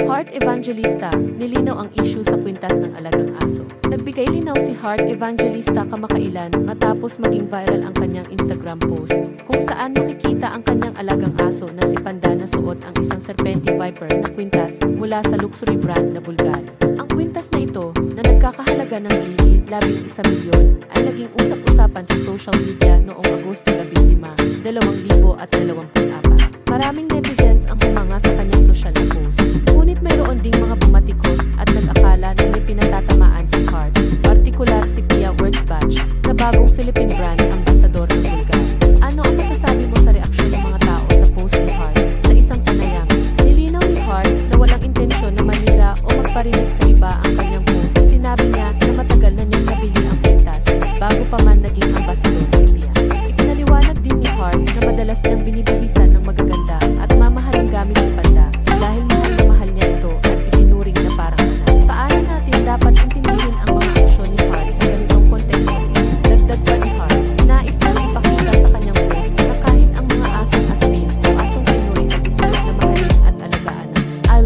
Heart Evangelista, nilinaw ang issue sa kwintas ng alagang aso. Nagbigay linaw si Heart Evangelista kamakailan matapos maging viral ang kanyang Instagram post kung saan makikita ang kanyang alagang aso na si Panda na suot ang isang Serpenti Viper na kwintas mula sa luxury brand na Bulgari. Ang kwintas na ito na nagkakahalaga ng higit labing isa milyon ay naging usap-usapan sa social media noong Agosto 15, 2024. Maraming netizens ang humanga sa ding mga bumatikos at nag-akala na may pinatatamaan si Hart, partikular si Pia Wurzbach, na bagong Philippine brand ambassador ng Bulgari. Ano ang masasabi mo sa reaksyon ng mga tao sa post ni Hart sa isang panayam? Nilinaw ni Hart na walang intensyon na manira o magparinig sa iba ang kanyang post. Sinabi niya na matagal na niyang nabili ang pintas bago pa man naging ambassador si Pia. Ipinaliwanag din ni Hart na madalas niyang binibihisan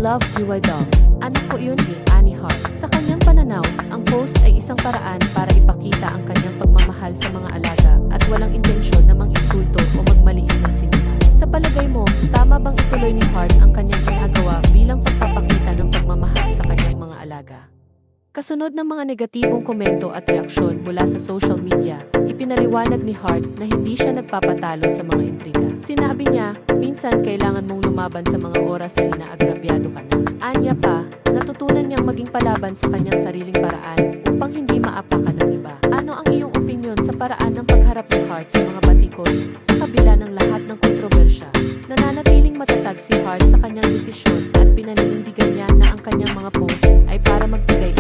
love UY Dogs. Anak ko yun ni Annie Hart. Sa kanyang pananaw, ang post ay isang paraan para ipakita ang kanyang pagmamahal sa mga alaga at walang intensyon na mang-insulto o magmaliit ng sinihan. Sa palagay mo, tama bang ituloy ni Hart ang kanyang ginagawa bilang pagpapakita ng pagmamahal sa kanyang mga alaga? Kasunod ng mga negatibong komento at reaksyon mula sa social media, ipinaliwanag ni Hart na hindi siya nagpapatalo sa mga intriga. Sinabi niya, minsan kailangan mong lumaban sa mga oras na inaagrabyado ka na. Anya pa, natutunan niyang maging palaban sa kanyang sariling paraan upang hindi maapakan ng iba. Ano ang iyong opinion sa paraan ng pagharap ni Hart sa mga batikos sa kabila ng lahat ng kontrobersya? Nananatiling matatag si Hart sa kanyang desisyon at pinaninindigan niya na ang kanyang mga post ay para magbigay